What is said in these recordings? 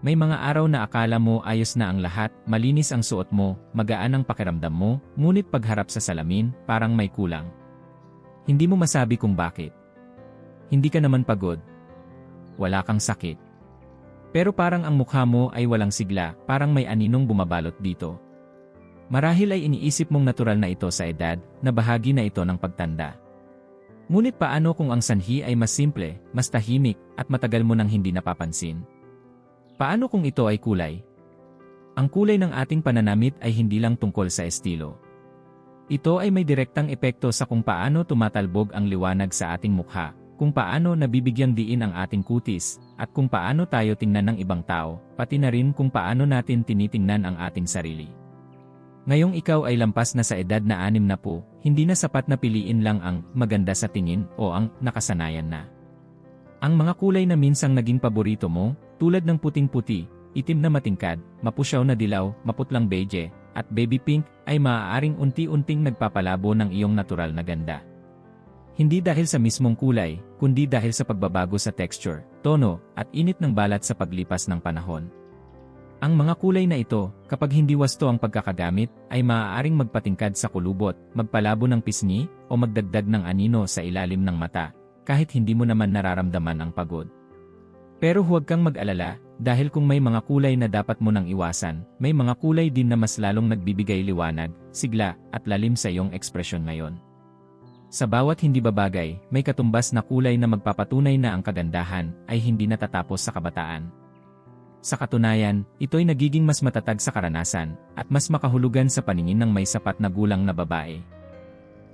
May mga araw na akala mo ayos na ang lahat, malinis ang suot mo, magaan ang pakiramdam mo, ngunit pagharap sa salamin, parang may kulang. Hindi mo masabi kung bakit. Hindi ka naman pagod. Wala kang sakit. Pero parang ang mukha mo ay walang sigla, parang may aninong bumabalot dito. Marahil ay iniisip mong natural na ito sa edad, na bahagi na ito ng pagtanda. Ngunit paano kung ang sanhi ay mas simple, mas tahimik, at matagal mo nang hindi napapansin? Paano kung ito ay kulay? Ang kulay ng ating pananamit ay hindi lang tungkol sa estilo. Ito ay may direktang epekto sa kung paano tumatalbog ang liwanag sa ating mukha, kung paano nabibigyang diin ang ating kutis, at kung paano tayo tingnan ng ibang tao, pati na rin kung paano natin tinitingnan ang ating sarili. Ngayong ikaw ay lampas na sa edad na anim na po, hindi na sapat na piliin lang ang maganda sa tingin o ang nakasanayan na. Ang mga kulay na minsang naging paborito mo, tulad ng puting-puti, itim na matingkad, mapusyaw na dilaw, maputlang beige, at baby pink, ay maaaring unti-unting nagpapalabo ng iyong natural na ganda. Hindi dahil sa mismong kulay, kundi dahil sa pagbabago sa texture, tono, at init ng balat sa paglipas ng panahon. Ang mga kulay na ito, kapag hindi wasto ang pagkakagamit, ay maaaring magpatingkad sa kulubot, magpalabo ng pisngi, o magdagdag ng anino sa ilalim ng mata, kahit hindi mo naman nararamdaman ang pagod. Pero huwag kang mag-alala, dahil kung may mga kulay na dapat mo nang iwasan, may mga kulay din na mas lalong nagbibigay liwanag, sigla, at lalim sa iyong ekspresyon ngayon. Sa bawat hindi babagay, may katumbas na kulay na magpapatunay na ang kagandahan ay hindi natatapos sa kabataan. Sa katunayan, ito'y nagiging mas matatag sa karanasan, at mas makahulugan sa paningin ng may sapat na gulang na babae.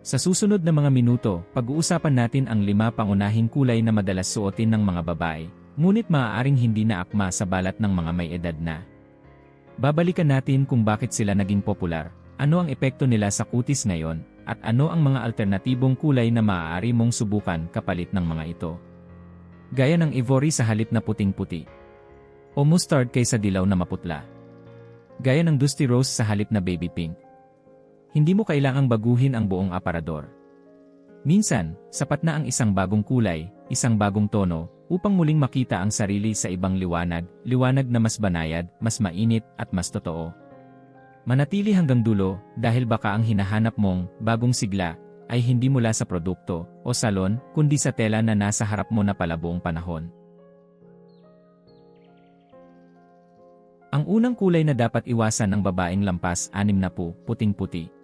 Sa susunod na mga minuto, pag-uusapan natin ang lima pangunahing kulay na madalas suotin ng mga babae, ngunit maaaring hindi na akma sa balat ng mga may edad na. Babalikan natin kung bakit sila naging popular, ano ang epekto nila sa kutis ngayon, at ano ang mga alternatibong kulay na maaari mong subukan kapalit ng mga ito. Gaya ng ivory sa halip na puting-puti. O mustard kaysa dilaw na maputla. Gaya ng dusty rose sa halip na baby pink. Hindi mo kailangang baguhin ang buong aparador. Minsan, sapat na ang isang bagong kulay, isang bagong tono, upang muling makita ang sarili sa ibang liwanag, liwanag na mas banayad, mas mainit, at mas totoo. Manatili hanggang dulo, dahil baka ang hinahanap mong bagong sigla ay hindi mula sa produkto o salon, kundi sa tela na nasa harap mo na pala buong panahon. Ang unang kulay na dapat iwasan ng babaeng lampas, anim na po, puting-puti.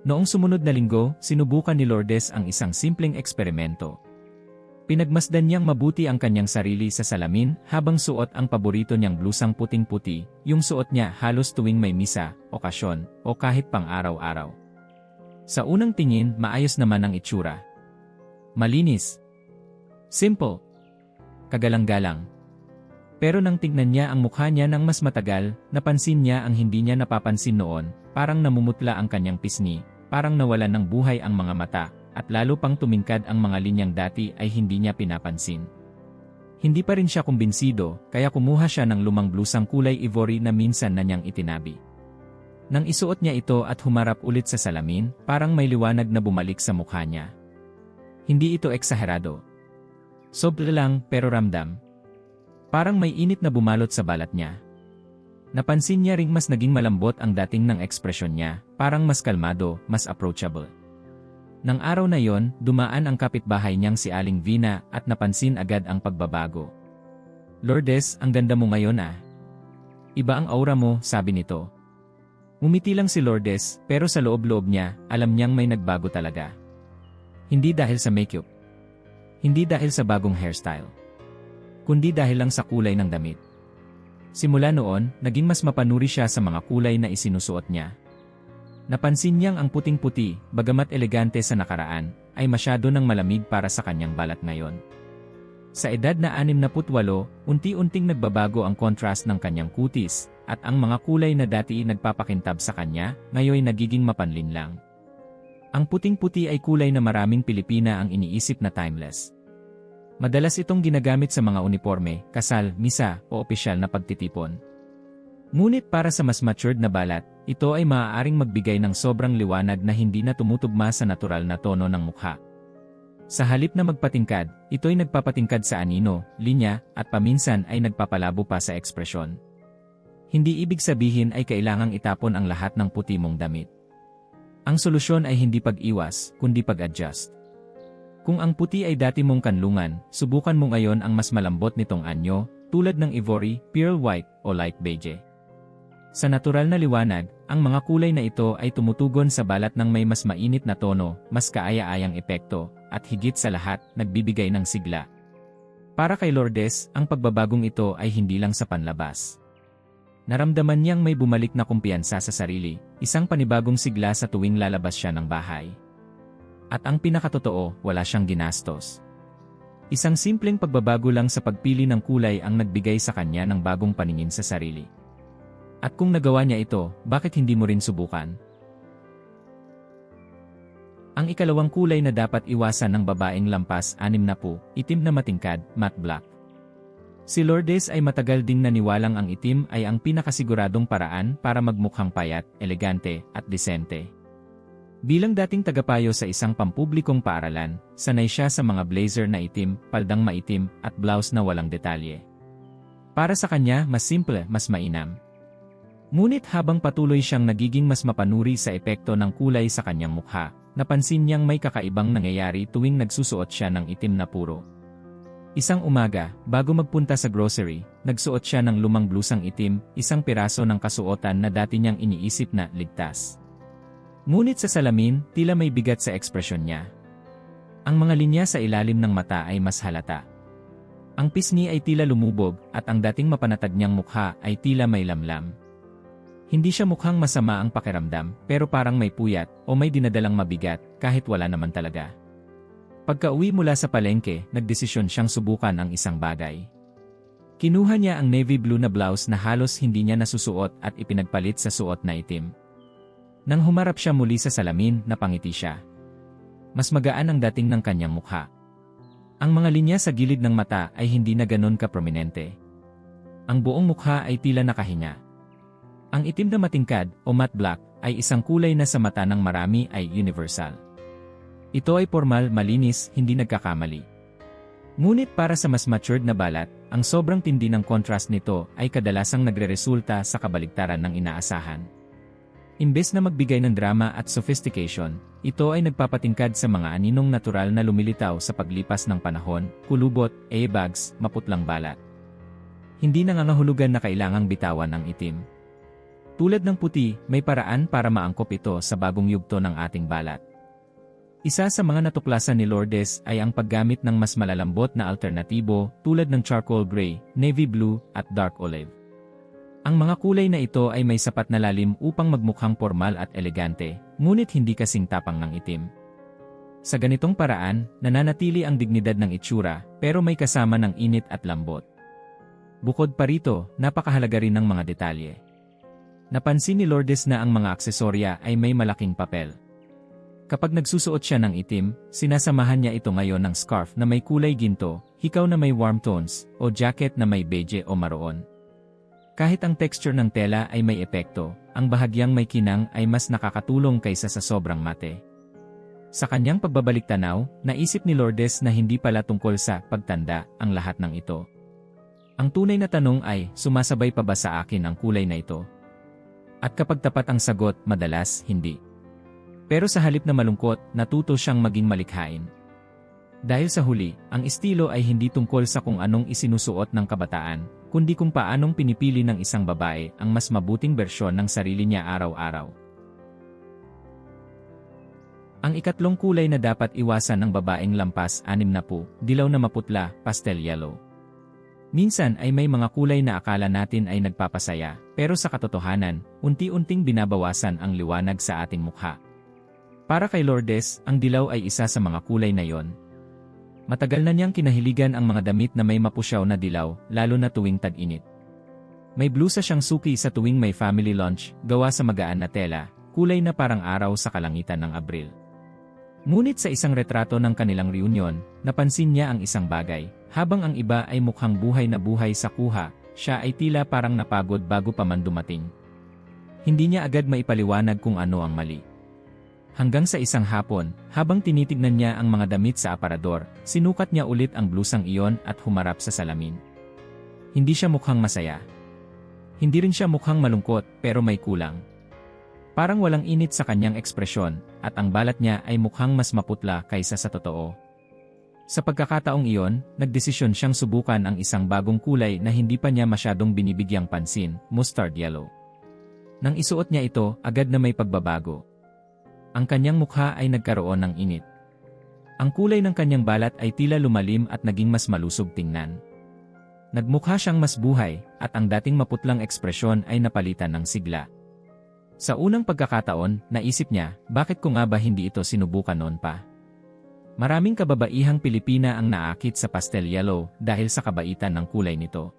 Noong sumunod na linggo, sinubukan ni Lourdes ang isang simpleng eksperimento. Pinagmasdan niyang mabuti ang kanyang sarili sa salamin habang suot ang paborito niyang blusang puting-puti, yung suot niya halos tuwing may misa, okasyon, o kahit pang araw-araw. Sa unang tingin, maayos naman ang itsura. Malinis. Simple. Kagalang-galang. Pero nang tingnan niya ang mukha niya ng mas matagal, napansin niya ang hindi niya napapansin noon, parang namumutla ang kanyang pisngi, parang nawalan ng buhay ang mga mata, at lalo pang tumingkad ang mga linyang dati ay hindi niya pinapansin. Hindi pa rin siya kumbinsido, kaya kumuha siya ng lumang blusang kulay ivory na minsan na niyang itinabi. Nang isuot niya ito at humarap ulit sa salamin, parang may liwanag na bumalik sa mukha niya. Hindi ito eksaherado. Sobra lang pero ramdam, Parang may init na bumalot sa balat niya. Napansin niya ring mas naging malambot ang dating ng ekspresyon niya, parang mas kalmado, mas approachable. Nang araw na yon, dumaan ang kapitbahay niyang si Aling Vina at napansin agad ang pagbabago. Lourdes, ang ganda mo ngayon ah. Iba ang aura mo, sabi nito. Umiti lang si Lourdes, pero sa loob-loob niya, alam niyang may nagbago talaga. Hindi dahil sa makeup. Hindi dahil sa bagong hairstyle kundi dahil lang sa kulay ng damit. Simula noon, naging mas mapanuri siya sa mga kulay na isinusuot niya. Napansin niyang ang puting-puti, bagamat elegante sa nakaraan, ay masyado ng malamig para sa kanyang balat ngayon. Sa edad na 68, unti-unting nagbabago ang contrast ng kanyang kutis, at ang mga kulay na dati nagpapakintab sa kanya, ngayon nagiging mapanlin lang. Ang puting-puti ay kulay na maraming Pilipina ang iniisip na timeless. Madalas itong ginagamit sa mga uniforme, kasal, misa, o opisyal na pagtitipon. Ngunit para sa mas matured na balat, ito ay maaaring magbigay ng sobrang liwanag na hindi na tumutugma sa natural na tono ng mukha. Sa halip na magpatingkad, ito'y nagpapatingkad sa anino, linya, at paminsan ay nagpapalabo pa sa ekspresyon. Hindi ibig sabihin ay kailangang itapon ang lahat ng puti mong damit. Ang solusyon ay hindi pag-iwas, kundi pag-adjust. Kung ang puti ay dati mong kanlungan, subukan mo ngayon ang mas malambot nitong anyo, tulad ng ivory, pearl white, o light beige. Sa natural na liwanag, ang mga kulay na ito ay tumutugon sa balat ng may mas mainit na tono, mas kaaya-ayang epekto, at higit sa lahat, nagbibigay ng sigla. Para kay Lourdes, ang pagbabagong ito ay hindi lang sa panlabas. Naramdaman niyang may bumalik na kumpiyansa sa sarili, isang panibagong sigla sa tuwing lalabas siya ng bahay. At ang pinakatotoo, wala siyang ginastos. Isang simpleng pagbabago lang sa pagpili ng kulay ang nagbigay sa kanya ng bagong paningin sa sarili. At kung nagawa niya ito, bakit hindi mo rin subukan? Ang ikalawang kulay na dapat iwasan ng babaeng lampas anim na po, itim na matingkad, matte black. Si Lourdes ay matagal ding naniwalang ang itim ay ang pinakasiguradong paraan para magmukhang payat, elegante, at disente. Bilang dating tagapayo sa isang pampublikong paaralan, sanay siya sa mga blazer na itim, paldang maitim, at blouse na walang detalye. Para sa kanya, mas simple, mas mainam. Ngunit habang patuloy siyang nagiging mas mapanuri sa epekto ng kulay sa kanyang mukha, napansin niyang may kakaibang nangyayari tuwing nagsusuot siya ng itim na puro. Isang umaga, bago magpunta sa grocery, nagsuot siya ng lumang blusang itim, isang piraso ng kasuotan na dati niyang iniisip na ligtas. Ngunit sa salamin, tila may bigat sa ekspresyon niya. Ang mga linya sa ilalim ng mata ay mas halata. Ang pisngi ay tila lumubog at ang dating mapanatag niyang mukha ay tila may lamlam. Hindi siya mukhang masama ang pakiramdam, pero parang may puyat o may dinadalang mabigat kahit wala naman talaga. Pagka-uwi mula sa palengke, nagdesisyon siyang subukan ang isang bagay. Kinuha niya ang navy blue na blouse na halos hindi niya nasusuot at ipinagpalit sa suot na itim. Nang humarap siya muli sa salamin, napangiti siya. Mas magaan ang dating ng kanyang mukha. Ang mga linya sa gilid ng mata ay hindi na ganon ka-prominente. Ang buong mukha ay tila nakahinga. Ang itim na matingkad o matte black ay isang kulay na sa mata ng marami ay universal. Ito ay formal, malinis, hindi nagkakamali. Ngunit para sa mas matured na balat, ang sobrang tindi ng contrast nito ay kadalasang nagreresulta sa kabaligtaran ng inaasahan. Imbes na magbigay ng drama at sophistication, ito ay nagpapatingkad sa mga aninong natural na lumilitaw sa paglipas ng panahon, kulubot, A-bags, maputlang balat. Hindi nangangahulugan na kailangang bitawan ang itim. Tulad ng puti, may paraan para maangkop ito sa bagong yugto ng ating balat. Isa sa mga natuklasan ni Lourdes ay ang paggamit ng mas malalambot na alternatibo tulad ng charcoal gray, navy blue, at dark olive. Ang mga kulay na ito ay may sapat na lalim upang magmukhang formal at elegante, ngunit hindi kasing tapang ng itim. Sa ganitong paraan, nananatili ang dignidad ng itsura, pero may kasama ng init at lambot. Bukod pa rito, napakahalaga rin ng mga detalye. Napansin ni Lourdes na ang mga aksesorya ay may malaking papel. Kapag nagsusuot siya ng itim, sinasamahan niya ito ngayon ng scarf na may kulay ginto, hikaw na may warm tones, o jacket na may beige o maroon. Kahit ang texture ng tela ay may epekto, ang bahagyang may kinang ay mas nakakatulong kaysa sa sobrang mate. Sa kanyang pagbabalik tanaw, naisip ni Lourdes na hindi pala tungkol sa pagtanda ang lahat ng ito. Ang tunay na tanong ay, sumasabay pa ba sa akin ang kulay na ito? At kapag tapat ang sagot, madalas, hindi. Pero sa halip na malungkot, natuto siyang maging malikhain. Dahil sa huli, ang estilo ay hindi tungkol sa kung anong isinusuot ng kabataan, kundi kung paanong pinipili ng isang babae ang mas mabuting bersyon ng sarili niya araw-araw. Ang ikatlong kulay na dapat iwasan ng babaeng lampas anim na po, dilaw na maputla, pastel yellow. Minsan ay may mga kulay na akala natin ay nagpapasaya, pero sa katotohanan, unti-unting binabawasan ang liwanag sa ating mukha. Para kay Lourdes, ang dilaw ay isa sa mga kulay na yon. Matagal na niyang kinahiligan ang mga damit na may mapusyaw na dilaw, lalo na tuwing tag-init. May blusa siyang suki sa tuwing may family lunch, gawa sa magaan na tela, kulay na parang araw sa kalangitan ng Abril. Ngunit sa isang retrato ng kanilang reunion, napansin niya ang isang bagay. Habang ang iba ay mukhang buhay na buhay sa kuha, siya ay tila parang napagod bago pa man dumating. Hindi niya agad maipaliwanag kung ano ang mali. Hanggang sa isang hapon, habang tinitignan niya ang mga damit sa aparador, sinukat niya ulit ang blusang iyon at humarap sa salamin. Hindi siya mukhang masaya. Hindi rin siya mukhang malungkot pero may kulang. Parang walang init sa kanyang ekspresyon at ang balat niya ay mukhang mas maputla kaysa sa totoo. Sa pagkakataong iyon, nagdesisyon siyang subukan ang isang bagong kulay na hindi pa niya masyadong binibigyang pansin, mustard yellow. Nang isuot niya ito, agad na may pagbabago. Ang kanyang mukha ay nagkaroon ng init. Ang kulay ng kanyang balat ay tila lumalim at naging mas malusog tingnan. Nagmukha siyang mas buhay, at ang dating maputlang ekspresyon ay napalitan ng sigla. Sa unang pagkakataon, naisip niya, bakit ko nga ba hindi ito sinubukan noon pa? Maraming kababaihang Pilipina ang naakit sa pastel yellow dahil sa kabaitan ng kulay nito.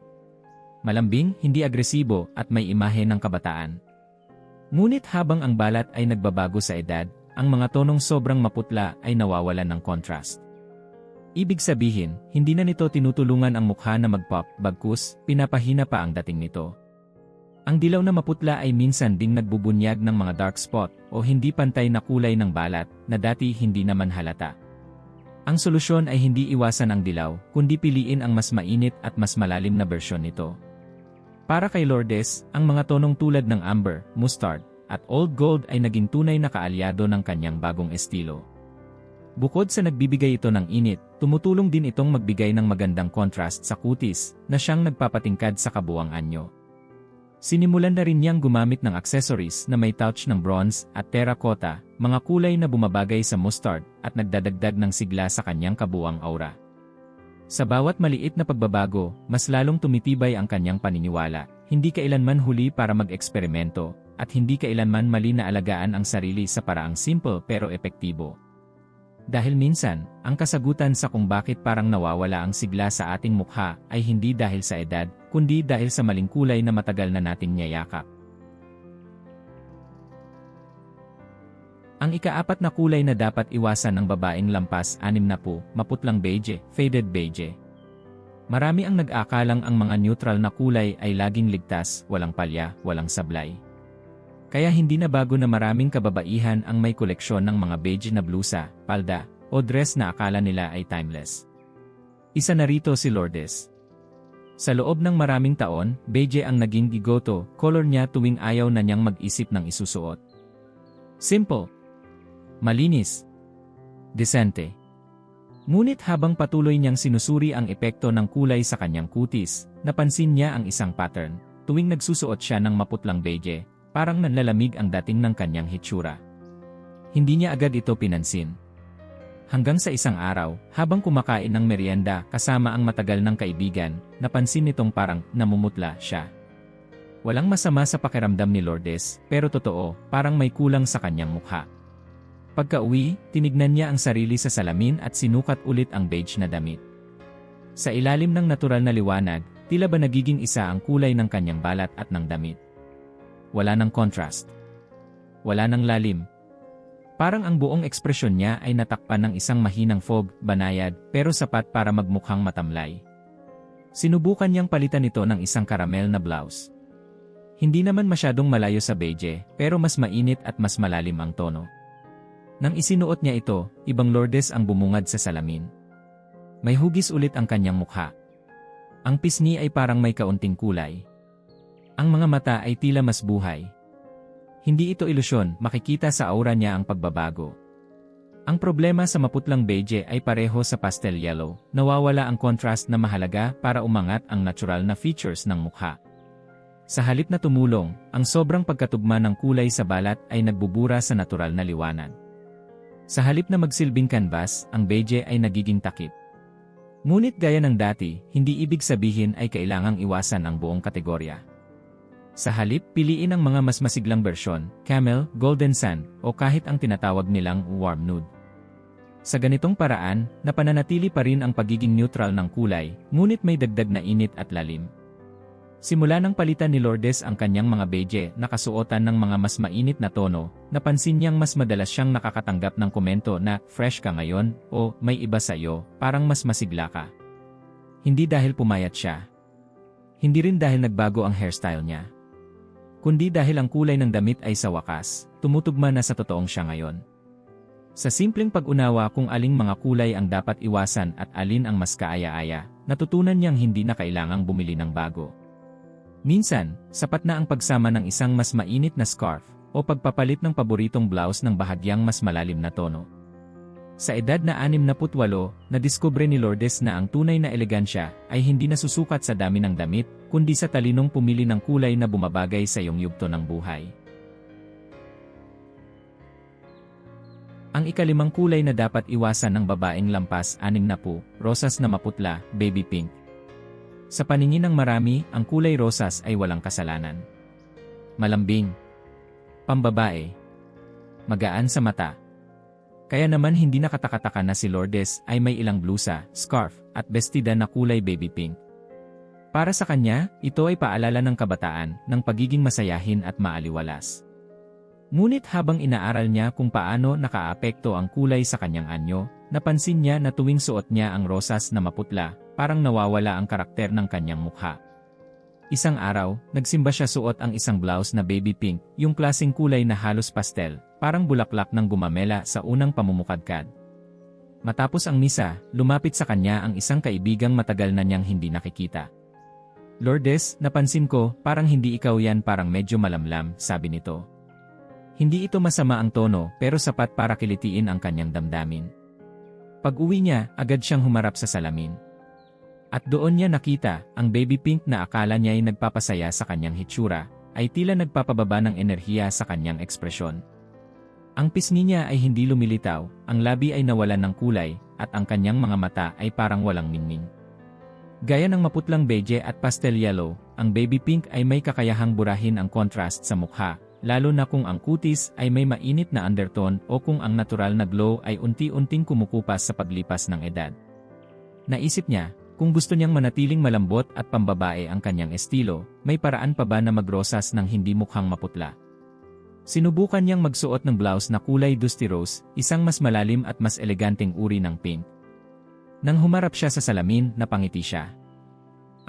Malambing, hindi agresibo, at may imahe ng kabataan. Ngunit habang ang balat ay nagbabago sa edad, ang mga tonong sobrang maputla ay nawawalan ng contrast. Ibig sabihin, hindi na nito tinutulungan ang mukha na mag-pop, bagkus, pinapahina pa ang dating nito. Ang dilaw na maputla ay minsan ding nagbubunyag ng mga dark spot o hindi pantay na kulay ng balat na dati hindi naman halata. Ang solusyon ay hindi iwasan ang dilaw, kundi piliin ang mas mainit at mas malalim na bersyon nito. Para kay Lourdes, ang mga tonong tulad ng amber, mustard, at old gold ay naging tunay na kaalyado ng kanyang bagong estilo. Bukod sa nagbibigay ito ng init, tumutulong din itong magbigay ng magandang contrast sa kutis na siyang nagpapatingkad sa kabuwang anyo. Sinimulan na rin niyang gumamit ng accessories na may touch ng bronze at terracotta, mga kulay na bumabagay sa mustard at nagdadagdag ng sigla sa kanyang kabuwang aura. Sa bawat maliit na pagbabago, mas lalong tumitibay ang kanyang paniniwala, hindi kailanman huli para mag-eksperimento, at hindi kailanman mali na alagaan ang sarili sa paraang simple pero epektibo. Dahil minsan, ang kasagutan sa kung bakit parang nawawala ang sigla sa ating mukha ay hindi dahil sa edad, kundi dahil sa maling kulay na matagal na nating niyayakap. Ang ikaapat na kulay na dapat iwasan ng babaeng lampas anim na po, maputlang beige, faded beige. Marami ang nag-akalang ang mga neutral na kulay ay laging ligtas, walang palya, walang sablay. Kaya hindi na bago na maraming kababaihan ang may koleksyon ng mga beige na blusa, palda, o dress na akala nila ay timeless. Isa na rito si Lourdes. Sa loob ng maraming taon, beige ang naging gigoto, color niya tuwing ayaw na niyang mag-isip ng isusuot. Simple, Malinis. Desente. Ngunit habang patuloy niyang sinusuri ang epekto ng kulay sa kanyang kutis, napansin niya ang isang pattern. Tuwing nagsusuot siya ng maputlang beige, parang nanlalamig ang dating ng kanyang hitsura. Hindi niya agad ito pinansin. Hanggang sa isang araw, habang kumakain ng merienda kasama ang matagal ng kaibigan, napansin nitong parang namumutla siya. Walang masama sa pakiramdam ni Lourdes, pero totoo, parang may kulang sa kanyang mukha. Pagka-uwi, tinignan niya ang sarili sa salamin at sinukat ulit ang beige na damit. Sa ilalim ng natural na liwanag, tila ba nagiging isa ang kulay ng kanyang balat at ng damit. Wala ng contrast. Wala ng lalim. Parang ang buong ekspresyon niya ay natakpan ng isang mahinang fog, banayad, pero sapat para magmukhang matamlay. Sinubukan niyang palitan ito ng isang karamel na blouse. Hindi naman masyadong malayo sa beige, pero mas mainit at mas malalim ang tono. Nang isinuot niya ito, ibang Lourdes ang bumungad sa salamin. May hugis ulit ang kanyang mukha. Ang pisngi ay parang may kaunting kulay. Ang mga mata ay tila mas buhay. Hindi ito ilusyon, makikita sa aura niya ang pagbabago. Ang problema sa maputlang beige ay pareho sa pastel yellow, nawawala ang contrast na mahalaga para umangat ang natural na features ng mukha. Sa halip na tumulong, ang sobrang pagkatugma ng kulay sa balat ay nagbubura sa natural na liwanag. Sa halip na magsilbing canvas, ang beige ay nagiging takip. Ngunit gaya ng dati, hindi ibig sabihin ay kailangang iwasan ang buong kategorya. Sa halip, piliin ang mga mas masiglang bersyon, camel, golden sand, o kahit ang tinatawag nilang warm nude. Sa ganitong paraan, napananatili pa rin ang pagiging neutral ng kulay, ngunit may dagdag na init at lalim. Simula nang palitan ni Lourdes ang kanyang mga beige na kasuotan ng mga mas mainit na tono, napansin niyang mas madalas siyang nakakatanggap ng komento na fresh ka ngayon o may iba sa iyo, parang mas masigla ka. Hindi dahil pumayat siya. Hindi rin dahil nagbago ang hairstyle niya. Kundi dahil ang kulay ng damit ay sa wakas, tumutugma na sa totoong siya ngayon. Sa simpleng pag-unawa kung aling mga kulay ang dapat iwasan at alin ang mas kaaya-aya, natutunan niyang hindi na kailangang bumili ng bago. Minsan, sapat na ang pagsama ng isang mas mainit na scarf o pagpapalit ng paboritong blouse ng bahagyang mas malalim na tono. Sa edad na 68, nadiskubre ni Lourdes na ang tunay na elegansya ay hindi nasusukat sa dami ng damit, kundi sa talinong pumili ng kulay na bumabagay sa iyong yugto ng buhay. Ang ikalimang kulay na dapat iwasan ng babaeng lampas anim na po, rosas na maputla, baby pink. Sa paningin ng marami, ang kulay rosas ay walang kasalanan. Malambing. Pambabae. Magaan sa mata. Kaya naman hindi nakatakataka na si Lourdes ay may ilang blusa, scarf, at bestida na kulay baby pink. Para sa kanya, ito ay paalala ng kabataan, ng pagiging masayahin at maaliwalas. Ngunit habang inaaral niya kung paano nakaapekto ang kulay sa kanyang anyo, napansin niya na tuwing suot niya ang rosas na maputla, parang nawawala ang karakter ng kanyang mukha. Isang araw, nagsimba siya suot ang isang blouse na baby pink, yung klaseng kulay na halos pastel, parang bulaklak ng gumamela sa unang pamumukadkad. Matapos ang misa, lumapit sa kanya ang isang kaibigang matagal na niyang hindi nakikita. Lourdes, napansin ko, parang hindi ikaw yan parang medyo malamlam, sabi nito. Hindi ito masama ang tono pero sapat para kilitiin ang kanyang damdamin. Pag-uwi niya, agad siyang humarap sa salamin. At doon niya nakita, ang baby pink na akala niya ay nagpapasaya sa kanyang hitsura, ay tila nagpapababa ng enerhiya sa kanyang ekspresyon. Ang pisngi niya ay hindi lumilitaw, ang labi ay nawalan ng kulay, at ang kanyang mga mata ay parang walang ningning. Gaya ng maputlang beige at pastel yellow, ang baby pink ay may kakayahang burahin ang contrast sa mukha, lalo na kung ang kutis ay may mainit na undertone o kung ang natural na glow ay unti-unting kumukupas sa paglipas ng edad. Naisip niya, kung gusto niyang manatiling malambot at pambabae ang kanyang estilo, may paraan pa ba na magrosas ng hindi mukhang maputla? Sinubukan niyang magsuot ng blouse na kulay dusty rose, isang mas malalim at mas eleganteng uri ng pink. Nang humarap siya sa salamin, napangiti siya.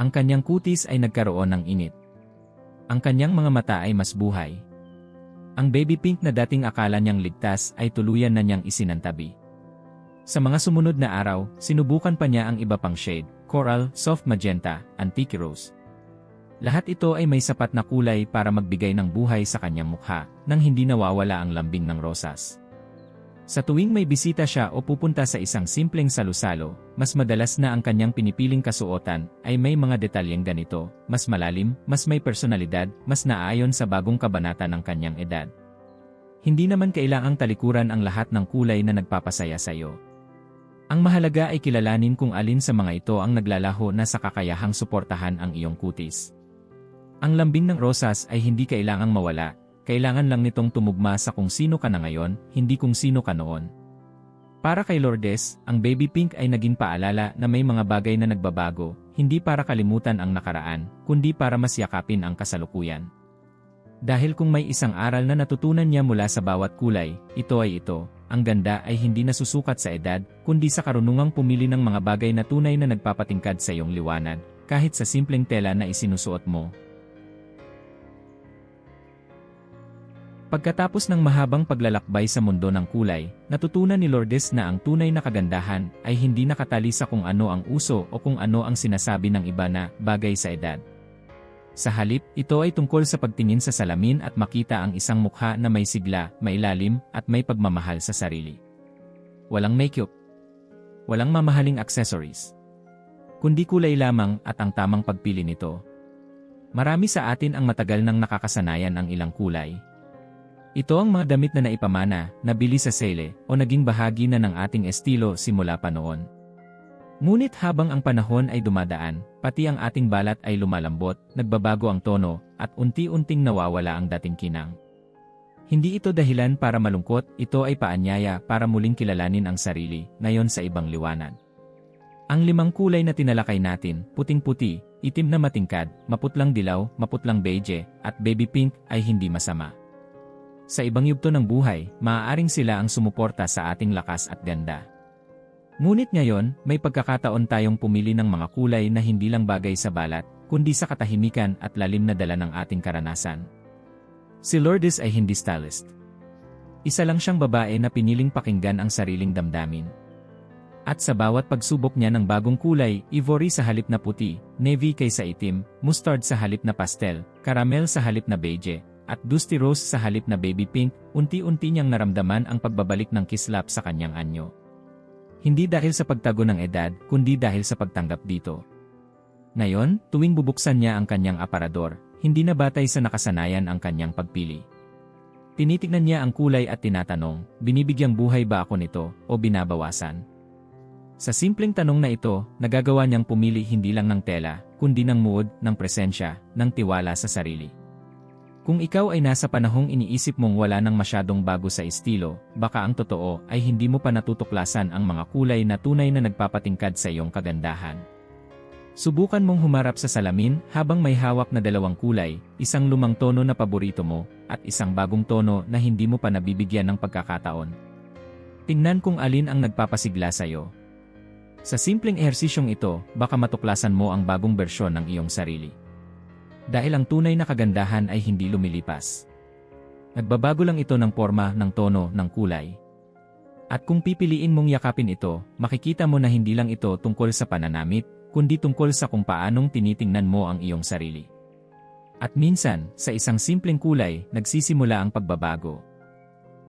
Ang kanyang kutis ay nagkaroon ng init. Ang kanyang mga mata ay mas buhay, ang baby pink na dating akala niyang ligtas ay tuluyan na niyang isinantabi. Sa mga sumunod na araw, sinubukan pa niya ang iba pang shade, coral, soft magenta, antique rose. Lahat ito ay may sapat na kulay para magbigay ng buhay sa kanyang mukha, nang hindi nawawala ang lambing ng rosas. Sa tuwing may bisita siya o pupunta sa isang simpleng salusalo, mas madalas na ang kanyang pinipiling kasuotan ay may mga detalyeng ganito, mas malalim, mas may personalidad, mas naayon sa bagong kabanata ng kanyang edad. Hindi naman kailangang talikuran ang lahat ng kulay na nagpapasaya sa iyo. Ang mahalaga ay kilalanin kung alin sa mga ito ang naglalaho na sa kakayahang suportahan ang iyong kutis. Ang lambing ng rosas ay hindi kailangang mawala, kailangan lang nitong tumugma sa kung sino ka na ngayon, hindi kung sino ka noon. Para kay Lourdes, ang baby pink ay naging paalala na may mga bagay na nagbabago, hindi para kalimutan ang nakaraan, kundi para mas yakapin ang kasalukuyan. Dahil kung may isang aral na natutunan niya mula sa bawat kulay, ito ay ito, ang ganda ay hindi nasusukat sa edad, kundi sa karunungang pumili ng mga bagay na tunay na nagpapatingkad sa iyong liwanag, kahit sa simpleng tela na isinusuot mo, Pagkatapos ng mahabang paglalakbay sa mundo ng kulay, natutunan ni Lourdes na ang tunay na kagandahan ay hindi nakatali sa kung ano ang uso o kung ano ang sinasabi ng iba na bagay sa edad. Sa halip, ito ay tungkol sa pagtingin sa salamin at makita ang isang mukha na may sigla, mailalim, at may pagmamahal sa sarili. Walang makeup. Walang mamahaling accessories. Kundi kulay lamang at ang tamang pagpili nito. Marami sa atin ang matagal nang nakakasanayan ang ilang kulay, ito ang mga damit na naipamana, nabili sa sele, o naging bahagi na ng ating estilo simula pa noon. Ngunit habang ang panahon ay dumadaan, pati ang ating balat ay lumalambot, nagbabago ang tono, at unti-unting nawawala ang dating kinang. Hindi ito dahilan para malungkot, ito ay paanyaya para muling kilalanin ang sarili, ngayon sa ibang liwanag. Ang limang kulay na tinalakay natin, puting-puti, itim na matingkad, maputlang dilaw, maputlang beige, at baby pink ay hindi masama. Sa ibang yugto ng buhay, maaaring sila ang sumuporta sa ating lakas at ganda. Ngunit ngayon, may pagkakataon tayong pumili ng mga kulay na hindi lang bagay sa balat, kundi sa katahimikan at lalim na dala ng ating karanasan. Si Lourdes ay hindi stylist. Isa lang siyang babae na piniling pakinggan ang sariling damdamin. At sa bawat pagsubok niya ng bagong kulay, ivory sa halip na puti, navy kaysa itim, mustard sa halip na pastel, caramel sa halip na beige, at dusty rose sa halip na baby pink, unti-unti niyang naramdaman ang pagbabalik ng kislap sa kanyang anyo. Hindi dahil sa pagtago ng edad, kundi dahil sa pagtanggap dito. Ngayon, tuwing bubuksan niya ang kanyang aparador, hindi na batay sa nakasanayan ang kanyang pagpili. Tinitignan niya ang kulay at tinatanong, binibigyang buhay ba ako nito, o binabawasan? Sa simpleng tanong na ito, nagagawa niyang pumili hindi lang ng tela, kundi ng mood, ng presensya, ng tiwala sa sarili. Kung ikaw ay nasa panahong iniisip mong wala nang masyadong bago sa estilo, baka ang totoo ay hindi mo pa natutuklasan ang mga kulay na tunay na nagpapatingkad sa iyong kagandahan. Subukan mong humarap sa salamin habang may hawak na dalawang kulay, isang lumang tono na paborito mo, at isang bagong tono na hindi mo pa nabibigyan ng pagkakataon. Tingnan kung alin ang nagpapasigla sa iyo. Sa simpleng ehersisyong ito, baka matuklasan mo ang bagong bersyon ng iyong sarili. Dahil ang tunay na kagandahan ay hindi lumilipas. Nagbabago lang ito ng forma, ng tono, ng kulay. At kung pipiliin mong yakapin ito, makikita mo na hindi lang ito tungkol sa pananamit, kundi tungkol sa kung paanong tinitingnan mo ang iyong sarili. At minsan, sa isang simpleng kulay, nagsisimula ang pagbabago.